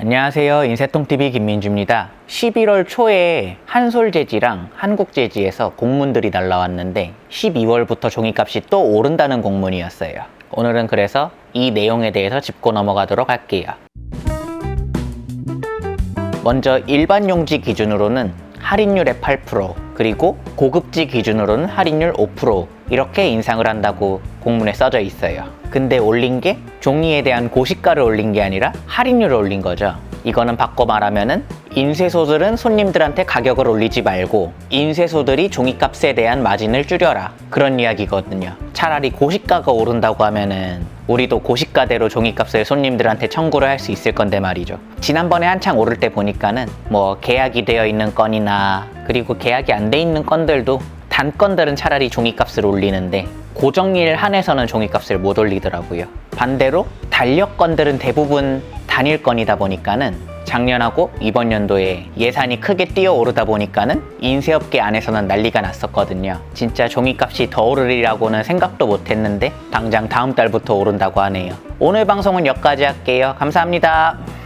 안녕하세요. 인쇄통TV 김민주입니다. 11월 초에 한솔재지랑 한국재지에서 공문들이 날라왔는데 12월부터 종이값이 또 오른다는 공문이었어요. 오늘은 그래서 이 내용에 대해서 짚고 넘어가도록 할게요. 먼저 일반 용지 기준으로는 할인율의 8% 그리고 고급지 기준으로는 할인율 5% 이렇게 인상을 한다고 공문에 써져 있어요. 근데 올린 게 종이에 대한 고시가를 올린 게 아니라 할인율을 올린 거죠. 이거는 바꿔 말하면은 인쇄소들은 손님들한테 가격을 올리지 말고 인쇄소들이 종이값에 대한 마진을 줄여라 그런 이야기거든요. 차라리 고시가가 오른다고 하면은 우리도 고시가대로 종이값을 손님들한테 청구를 할 수 있을 건데 말이죠. 지난번에 한창 오를 때 보니까는 뭐 계약이 되어 있는 건이나 그리고 계약이 안 돼 있는 건들도 단건들은 차라리 종이값을 올리는데 고정일 한해서는 종이값을 못 올리더라고요. 반대로 달력건들은 대부분 단일건이다 보니까는 작년하고 이번 연도에 예산이 크게 뛰어오르다 보니까는 인쇄업계 안에서는 난리가 났었거든요. 진짜 종이값이 더 오르리라고는 생각도 못 했는데 당장 다음 달부터 오른다고 하네요. 오늘 방송은 여기까지 할게요. 감사합니다.